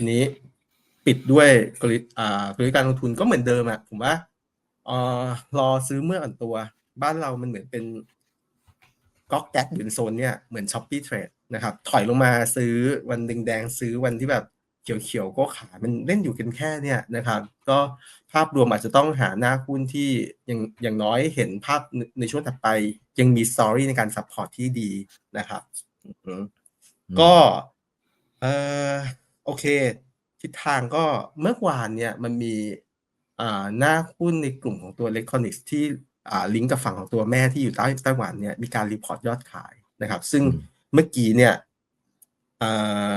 ทีนี้ปิดด้วยกลยุทธ์อ่ากลยุทธ์การลงทุนก็เหมือนเดิมอะผมว่าเออรอซื้อเมื่ออ่อนตัว บ้านเรามันเหมือนเป็นก๊อกแก๊กอยู่ในโซนเนี่ยเหมือนช้อปปี้เทรดนะครับ ถอยลงมาซื้อวันแดงๆซื้อวันที่แบบเขียวๆก็ขายมันเล่นอยู่กันแค่เนี่ยนะครับ ก็ภาพรวมอาจจะต้องหาหน้าหุ้นที่อย่างอย่างน้อยเห็นภาพในช่วงถัดไป ยังมีสตอรี่ในการซัพพอร์ตที่ดีนะครับก็เออ โอเค ทิศทางก็เมื่อวานเนี่ยมันมีอ่าหน้าหุ้นในกลุ่มของตัว Electronics ที่อ่าลิงก์กับฝั่งของตัวแม่ที่อยู่ใต้ไต้หวันเนี่ยมีการรีพอร์ตยอดขายนะครับ ซึ่งอืมเมื่อกี้เนี่ยอ่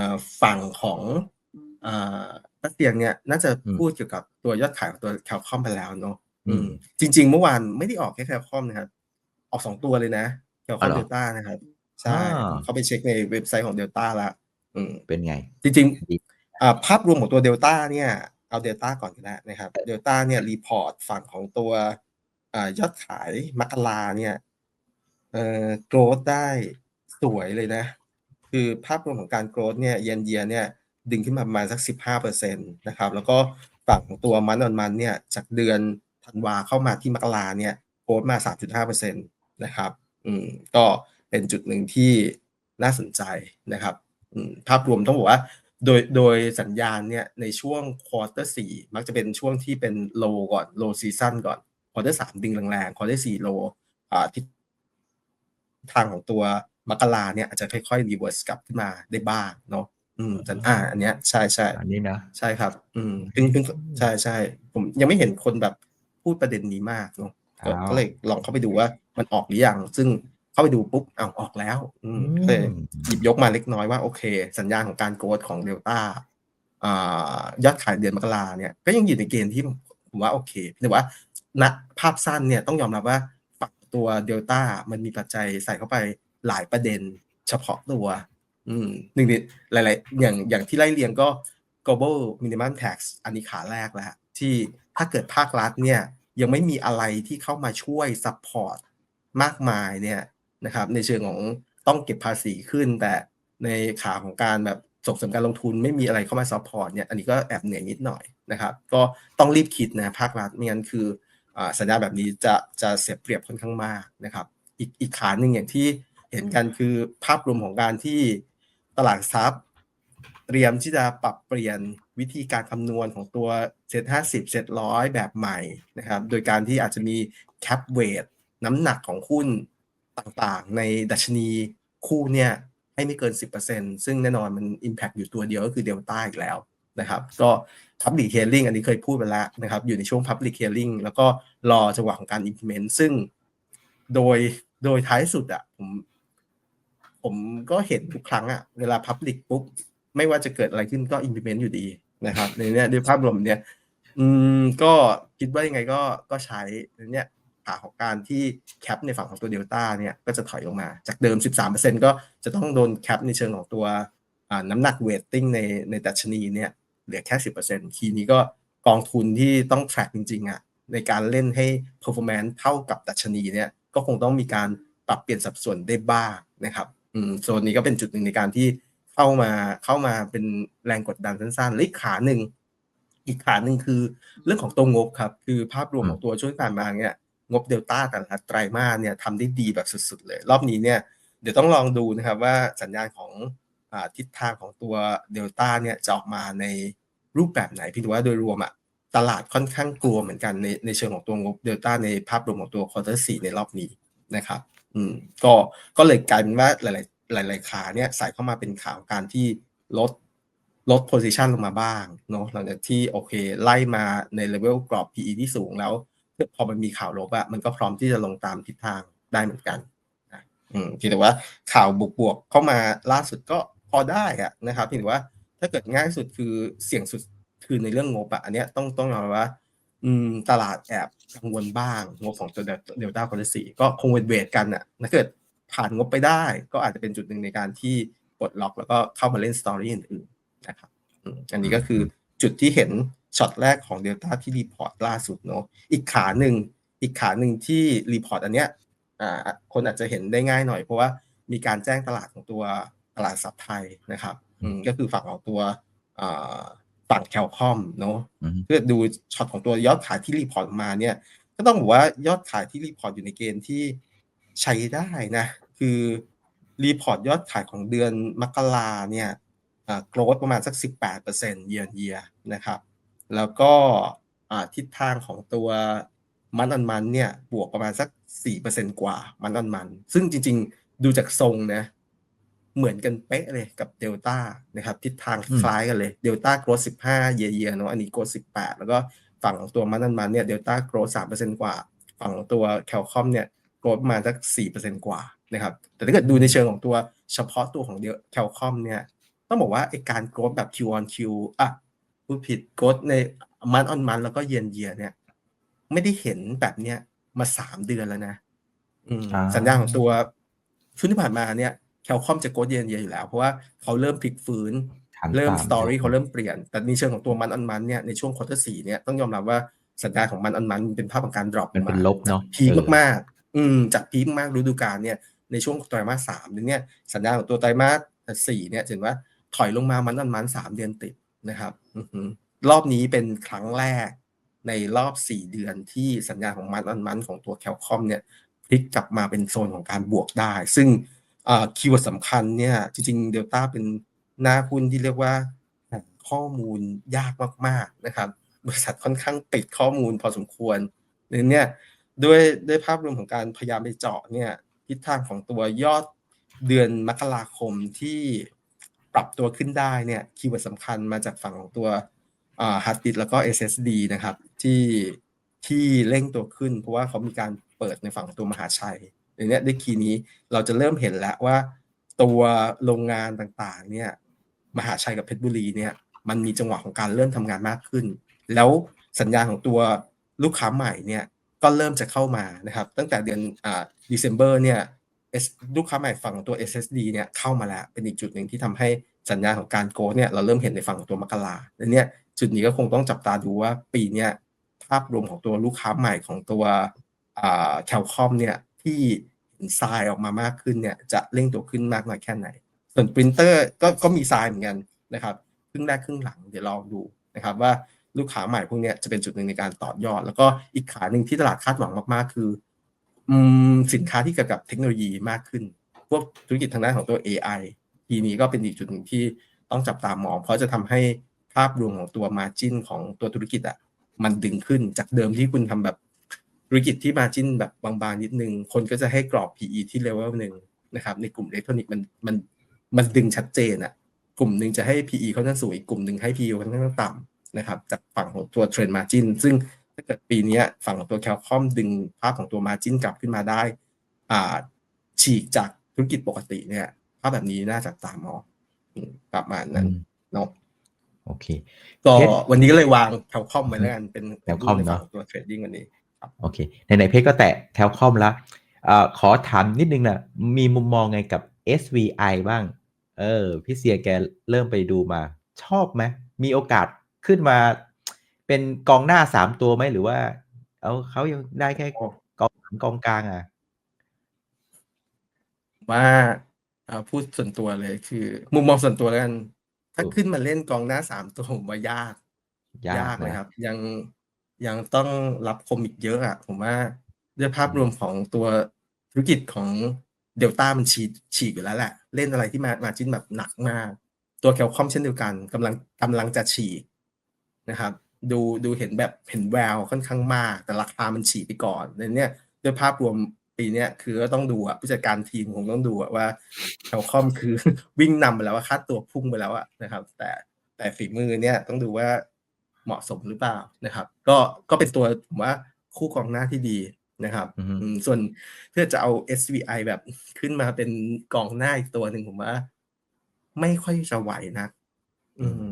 าฝั่งของอ่ารัสเซียเนี่ยน่าจะอืมพูดเกี่ยวกับตัวยอดขายของตัวแคลคอมไปแล้วเนาะอืมจริง ๆ เมื่อวานไม่ได้ออกแค่แคลคอมนะครับ ออกสองตัวเลยนะแคลคอ๋ออมเหรอเดลต้านะครับ ใช่อ่าเขาไปเช็คในเว็บไซต์ของเดลต้าละอืม เป็นไง จริงดีๆอ่าภาพรวมของตัวเดลต้าเนี่ย เอาเดลต้าก่อนก็ได้นะครับเดลต้าเนี่ยรีพอร์ตฝั่งของตัวอ่ายอดขายมกราเนี่ยเอ่อโกรดได้สวยเลยนะ คือภาพรวมของการโกรดเนี่ยเยนเยียเนี่ย ดึงขึ้นมาประมาณสักสิบห้าเปอร์เซ็นตนะครับ แล้วก็ฝั่งของตัวมันออนมันเนี่ย จากเดือนธันวาเข้ามาที่มกราเนี่ยโกรดมาสามจุดห้าเปอร์เซ็นตนะครับ อืมก็เป็นจุดหนึ่งที่น่าสนใจนะครับอืม ภาพรวมต้องบอกว่า โดยโดยสัญญาณเนี่ยในช่วงควอเตอร์สี่มักจะเป็นช่วงที่เป็นโลก่อนโลซีซั o นก่อนควอเตอร์สามดึงแรงๆควอเตอร์สี่โลอ่าทิศทางของตัวมกราเนี่ยอาจจะค่อยๆรีเวิร์สกลับขึ้นมาได้บ้างเนาะอืมสัญอ่าอันเนี้ยใช่ใช่อันนี้นะใช่ครับ อืมเพิ่งเพิ่งใช่ใช่ผมยังไม่เห็นคนแบบพูดประเด็นนี้มากเนาะก็อ้าวก็เลยลองเข้าไปดูว่ามันออกหรือยังซึ่ง เข้าไปดูปุ๊บอ้าวออกแล้วอืมก็เลยหยิบยกมาเล็กน้อยว่าโอเค สัญญาณของการโกรธของเดลต้าอ่ายอดขายเดือนมกราเนี่ย ก็ยังอยู่ในเกณฑ์ที่ผมว่าโอเคแต่ว่าณภาพสั้นเนี่ยต้องยอมรับว่าฝั่งตัวเดลต้ามันมีปัจจัยใส่เข้าไปหลายประเด็นเฉพาะตัวอืมหนึ่งในหลาย ๆ อย่างอย่างที่ไล่เรียงก็ global minimum tax อันนี้ขาแรกแล้วฮะที่ถ้าเกิดภาครัฐเนี่ยยังไม่มีอะไรที่เข้ามาช่วย support มากมายเนี่ย นะครับ ในเชิงของต้องเก็บภาษีขึ้น แต่ในขาของการแบบส่งเสริมการลงทุนไม่มีอะไรเข้ามา support เนี่ยอันนี้ก็แอบเหนื่อยนิดหน่อยนะครับ ก็ต้องรีบคิดนะภาครัฐไม่งั้นคืออสัญญาแบบนี้จะจะเสียเปรียบค่อนข้างมากนะครับ อีกอีกขาหนึ่งอย่างที่เห็นกันคือภาพรวมของการที่ตลาดทรัพย์ เตรียมที่จะปรับเปลี่ยนวิธีการคำนวณของตัวเซ็ตห้าสิบเซ็ตร้อยแบบใหม่นะครับ โดยการที่อาจจะมีแคปเวทน้ำหนักของหุ้น ต่างๆ ในดัชนีคู่เนี่ยให้ไม่เกิน 10%ซึ่งแน่นอนมัน Impact อยู่ตัวเดียวก็คือเดลต้าอีกแล้วนะครับก็ Public Hearing อันนี้เคยพูดไปแล้วนะครับอยู่ในช่วง Public Hearing แล้วก็รอจังหวะของการ implement ซึ่งโดยโดยท้ายสุดอะผมผมก็เห็นทุกครั้งอะเวลา Public ปุ๊บไม่ว่าจะเกิดอะไรขึ้นก็ implement อยู่ดีนะครับในเนี้ยด้วยภาพรวมเนี่ยอืมก็คิดว่ายังไงก็ก็ใช้ในเนี้ย ขาของการที่แคปในฝั่งของตัวเดลต้าเนี่ยก็จะถอยลงมา จากเดิม 13%ก็จะต้องโดนแคปในเชิงของตัวน้ำหนักเวทติ้งในในดัชนีเนี่ยเหลือแค่ 10%ทีนี้ก็กองทุนที่ต้อง track จริงๆอะในการเล่นให้ performance เท่ากับดัชนีเนี่ยก็คงต้องมีการปรับเปลี่ยนสัดส่วนได้บ้างนะครับอืมโซนนี้ก็เป็นจุดหนึ่งในการที่เข้ามาเข้ามาเป็นแรงกดดันสั้นๆและอีกขาหนึ่งอีกขาหนึ่งคือเรื่องของตัวงบครับ คือภาพรวมของตัวช่วงที่ผ่านมาเนี่ย งบเดลต้าแต่ละไตรมาสเนี่ยทำได้ดีแบบสุดๆเลย รอบนี้เนี่ยเดี๋ยวต้องลองดูนะครับว่าสัญญาณของอทิศทางของตัวเดลต้าเนี่ยจะออกมาในรูปแบบไหนพี่ถือว่าโดยรวมอะตลาดค่อนข้างกลัวเหมือนกันในในเชิงของตัวงบเดลต้าในภาพรวมของตัวควอเตอร์สี่ในรอบนี้นะครับ อืมก็ก็เลยกลายเป็นว่าหลาย ๆ หลาย ๆ ขาเนี่ยใส่เข้ามาเป็นข่าของการที่ลดลด position ลงมาบ้างเนาะหลังจากที่โอเค ไล่มาในเลเวลกรอบ PE ที่สูงแล้ว พอมันมีข่าวลบอะมันก็พร้อมที่จะลงตามทิศทางได้เหมือนกันนะอืมเพียงแต่ว่าข่าวบวกๆเข้ามาล่าสุดก็พอได้อะนะครับเพียงแต่ว่าถ้าเกิดง่ายสุดคือเสี่ยงสุดคือในเรื่องงบอะอันเนี้ยต้องต้องยอมว่า อืมตลาดแอบกังวลบ้างงบของตัวเดลต้าคอนสีก็คงเวทเวทกันอะถ้าเกิดผ่านงบไปได้ ก็อาจจะเป็นจุดหนึ่งในการที่ปลดล็อกแล้วก็เข้ามาเล่นสตอรี่อื่นๆนะครับอันนี้ก็คือจุดที่เห็น ช็อตแรกของเดลต้าที่รีพอร์ตล่าสุดเนาะอีกขาหนึ่งอีกขาหนึ่งที่รีพอร์ตอันเนี้ยอ่าคนอาจจะเห็นได้ง่ายหน่อย เพราะว่ามีการแจ้งตลาดของตัวตลาดทรัพย์ไทยนะครับอืมก็คือฝั่งของตัวอ่าฝั่งแคลคอมเนาะอืมเพื่อดูช็อตของตัวยอดขายที่รีพอร์ตออกมาเนี่ยก็ต้องบอกว่ายอดขายที่รีพอร์ตอยู่ในเกณฑ์ที่ใช้ได้นะคือรีพอร์ตยอดขายของเดือนมกราเนี่ยอ่าโกรธประมาณสัก 18%เยียร์เยียนะครับ แล้วก็อ่าทิศทางของตัวมันอันมันเนี่ยบวกประมาณสัก 4%กว่ามันอันมัน ซึ่งจริงๆดูจากทรงนะเหมือนกันเป๊ะเลยกับเดลต้านะครับ ทิศทางอืมคล้ายกันเลยเดลต้าโกรธ15เยียเยียเนาะอันนี้โกรธ18แล้วก็ฝั่งของตัวมันอันมันเนี่ยเดลต้าโกรธ3%กว่า ฝั่งของตัวแคลคอมเนี่ยโกรธประมาณสัก4%กว่านะครับแต่ถ้าเกิดดูในเชิงของตัวเฉพาะตัวของเดลแคลคอมเนี่ยต้องบอกว่าไอการโกรธแบบ Q on Q อะ พูดผิดโกรธในมันออนมันแล้วก็เยียนเยียเนี่ย ไม่ได้เห็นแบบเนี้ยมาสามเดือนแล้วนะอืมอ่าสัญญาณของตัวช่วงที่ผ่านมาเนี่ยแคลคอมจะโกรธเยียนเยียอยู่แล้ว เพราะว่าเขาเริ่มพลิกฟื้นฐานเริ่มต่ำสตอรี่ใช่ไหเขาเริ่มเปลี่ยน แต่ในเชิงของตัวมันออนมันเนี่ยในช่วงควอเตอร์สี่เนี่ยต้องยอมรับว่าสัญญาณของมันออนมันเป็นภาพของการดรอปมันเป็นลบเนาะพีคเออมากๆอืมจากพีคมากฤดูกาลเนี่ยในช่วงไตรมาสสามเนี่ยสัญญาณของตัวไตรมาสสี่เนี่ยเห็นว่าถอยลงมามันอันมันสามเดือนติดนะครับอือหือ รอบนี้เป็นครั้งแรกในรอบสี่เดือนที่สัญญาของมันอันมันของตัวแคลคอมเนี่ยพลิกกลับมาเป็นโซนของการบวกได้ ซึ่งคีย์เวิร์ดสำคัญเนี่ยจริงๆเดลต้าเป็นหน้าหุ้นที่เรียกว่าหาข้อมูลยากมากๆนะครับ บริษัทค่อนข้างปิดข้อมูลพอสมควรเนี่ยด้วยด้วยภาพรวมของการพยายามไปเจาะเนี่ยทิศทางของตัวยอดเดือนมกราคมที่ ปรับตัวขึ้นได้เนี่ยคีย์เวิร์ดสำคัญมาจากฝั่งของตัวฮาร์ดดิสแล้วก็ SSD นะครับที่ที่เร่งตัวขึ้น เพราะว่าเขามีการเปิดในฝั่งตัวมหาชัยในนี้ด้วยคีย์นี้เราจะเริ่มเห็นแล้วว่าตัวโรงงานต่างๆเนี่ยมหาชัยกับเพชรบุรีเนี่ยมันมีจังหวะของการเริ่มทำงานมากขึ้น แล้วสัญญาของตัวลูกค้าใหม่เนี่ยก็เริ่มจะเข้ามานะครับ ตั้งแต่เดือนอ่า December เนี่ย ลูกค้าใหม่ฝั่งของตัว SSD เนี่ยเข้ามาแล้ว เป็นอีกจุดหนึ่งที่ทำให้สัญญาณของการโกลเนี่ยเราเริ่มเห็นในฝั่งของตัวมกราและเนี่ยจุดนี้ก็คงต้องจับตาดูว่าปีเนี้ยภาพรวมของตัวลูกค้าใหม่ของตัวแคลคอมเนี่ยที่เห็นทรายออกมามากขึ้นเนี่ยจะเร่งตัวขึ้นมากน้อยแค่ไหน ส่วนปรินเตอร์ก็ก็มีทรายเหมือนกันนะครับครึ่งแรกครึ่งหลังเดี๋ยวลองดูนะครับว่าลูกค้าใหม่พวกนี้จะเป็นจุดหนึ่งในการต่อยอด แล้วก็อีกขาหนึ่งที่ตลาดคาดหวังมากๆ คือ สินค้าที่เกี่ยวกับเทคโนโลยีมากขึ้น พวกธุรกิจทางด้านของตัว AI ทีนี้ก็เป็นอีกจุดหนึ่งที่ต้องจับตามอง เพราะจะทำให้ภาพรวมของตัว Margin ของตัวธุรกิจอะมันดึงขึ้นจากเดิมที่คุณทำแบบธุรกิจที่ Margin แบบบางๆนิดนึง คนก็จะให้กรอบ PE ที่เลเวลหนึ่งนะครับ ในกลุ่มอิเล็กทรอนิกส์มันมันมันดึงชัดเจนอะกลุ่มหนึ่งจะให้ PE ค่อนข้างสูงอีกกลุ่มหนึ่งให้ PE ค่อนข้างต่ำนะครับจากฝั่งของตัวเทรนด์มาจินซึ่งาเกิดปีนี้ฝั่งของตัวแคลคอมดึงภาพของตัวมาจินกลับขึ้นมาได้อ่าฉีกจากธุรกิจปกติเนี่ยภาพแบบนี้น่าจับตามองอืมประมาณนั้นอืมเนาะโอเค ก็เพชรวันนี้ก็เลยวางแคลคอมไว้แล้วกันเป็น Qualcomm ในฝั่งเนอะของตัวเทรดดิ้งวันนี้โอเคในไหนๆเพชรก็แตะแคลคอมละเอ่อขอถามนิดนึงนะมีมุมมองไงกับ SVI บ้าง เออ พี่เสียแกเริ่มไปดูมา ชอบไหมมีโอกาสขึ้นมา เป็นกองหน้าสามตัวไหมหรือว่า เอาเขายังได้แค่กองหลังกองกลางอะ ว่าอ่าพูดส่วนตัวเลยคือ มุมมองส่วนตัวแล้วกัน ถ้าถูกขึ้นมาเล่นกองหน้าสามตัวผมว่ายาก ยากเลยนะครับ ยังยังต้องรับคมอีกเยอะอะผมว่าด้วยภาพรวมของตัวธุรกิจของเดลต้ามันฉีกฉีกอยู่แล้วแหละ เล่นอะไรที่มามาจิ้นแบบหนักมาก ตัวแคลคอมเช่นเดียวกันกำลังกำลังจะฉีกนะครับ ดูดูเห็นแบบเห็นแววค่อนข้างมาก แต่ราคามันฉีกไปก่อนในเนี้ยด้วยภาพรวมปีเนี้ยคือก็ต้องดูอะผู้จัดการทีมคงต้องดูอะว่าแคลคอมคือวิ่งนำไปแล้วว่าค่าตัวพุ่งไปแล้วอะนะครับ แต่แต่ฝีมือเนี่ยต้องดูว่าเหมาะสมหรือเปล่านะครับ ก็ก็เป็นตัวผมว่าคู่กองหน้าที่ดีนะครับอือฮึอืมส่วนเพื่อจะเอา SVI แบบขึ้นมาเป็นกองหน้าอีกตัวหนึ่งผมว่า ไม่ค่อยจะไหวนะ อืม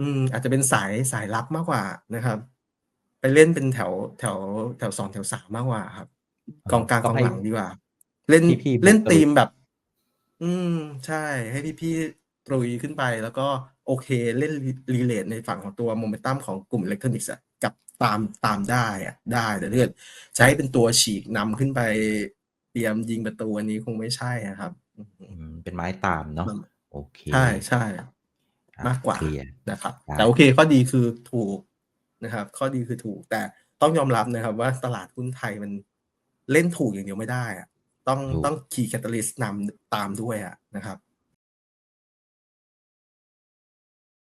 อืม อาจจะเป็นสายสายลับมากกว่านะครับ ไปเล่นเป็นแถวแถวแถวสองแถวสามมากกว่าครับ กองกลางกองหลังดีกว่า เล่นพี่ๆเล่นบุกตะลุยทีมแบบ อืม ใช่ ให้พี่ๆตรุยขึ้นไปแล้วก็โอเคเล่นรีเลทในฝั่งของตัวโมเมนตัมของกลุ่มอิเล็กทรอนิกส์อะกับตามตามได้อะได้แต่ถ้าเกิดใช้เป็นตัวฉีกนำขึ้นไปเตรียมยิงประตูอันนี้คงไม่ใช่อะครับอืมอืมเป็นไม้ตามเนาะโอเค ใช่ใช่ครับ มากกว่าเคลียร์นะครับครับ แต่โอเคข้อดีคือถูกนะครับ ข้อดีคือถูก แต่ต้องยอมรับนะครับ ว่าตลาดหุ้นไทยมันเล่นถูกอย่างเดียวไม่ได้อะต้องถูกต้องขี่แคตตาลิสต์นำตามด้วยอะนะครับ